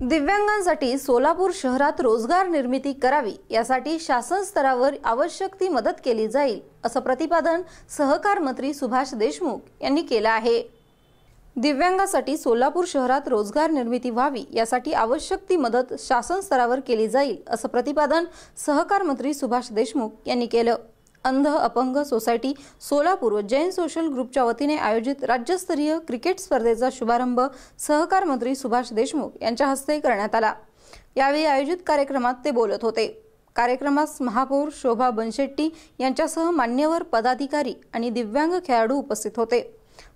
दिव्यांगांसाठी सोलापूर शहरात रोजगार निर्मिती करावी यासाठी शासन स्तरावर आवश्यक ती मदत केली जाईल असं प्रतिपादन सहकार मंत्री सुभाष देशमुख यांनी केलं आहे. दिव्यांगासाठी सोलापूर शहरात रोजगार निर्मिती व्हावी यासाठी आवश्यक ती मदत शासन स्तरावर केली जाईल असं प्रतिपादन सहकार मंत्री सुभाष देशमुख यांनी केलं. अंध अपंग सोसायटी सोलापूर व जैन सोशल ग्रुपच्या वतीने आयोजित राज्यस्तरीय क्रिकेट स्पर्धेचा शुभारंभ सहकार मंत्री सुभाष देशमुख यांच्या हस्ते करण्यात आला. यावेळी आयोजित कार्यक्रमात ते बोलत होते. कार्यक्रमास महापौर शोभा बनशेट्टी यांच्यासह मान्यवर पदाधिकारी आणि दिव्यांग खेळाडू उपस्थित होते.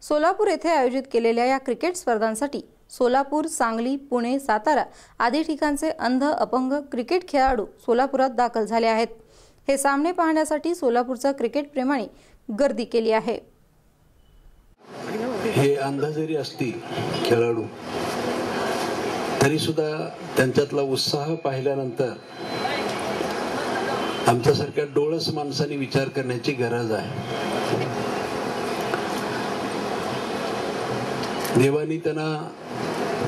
सोलापूर येथे आयोजित केलेल्या या क्रिकेट स्पर्धांसाठी सोलापूर सांगली पुणे सातारा आदी ठिकाणचे अंध अपंग क्रिकेट खेळाडू सोलापुरात दाखल झाले आहेत. हे सामने पाहण्यासाठी सोलापूरचा क्रिकेट प्रेमाने गर्दी केली आहे. हे अंदाजरी जरी असतील खेळाडू तरी सुद्धा त्यांच्यातला उत्साह पाहिल्यानंतर आमच्यासारख्या डोळस माणसाने विचार करण्याची गरज आहे. देवानी त्यांना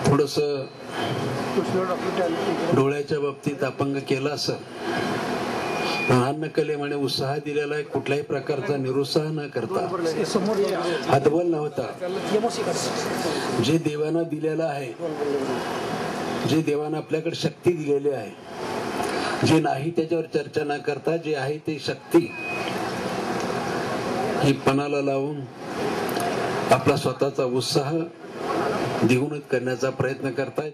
थोडस डोळ्याच्या बाबतीत अपंग केलं असं अन्न कलेमाने उत्साह दिलेला आहे. कुठल्याही प्रकारचा निरुत्साह न करता. हातबल नव्हता. जे देवानं दिलेलं आहे जे देवानं आपल्याकडे शक्ती दिलेली आहे जे नाही त्याच्यावर चर्चा न करता जे आहे ते शक्ती ही पणाला लावून आपला स्वतःचा उत्साह द्विगुणित करण्याचा प्रयत्न करतायत.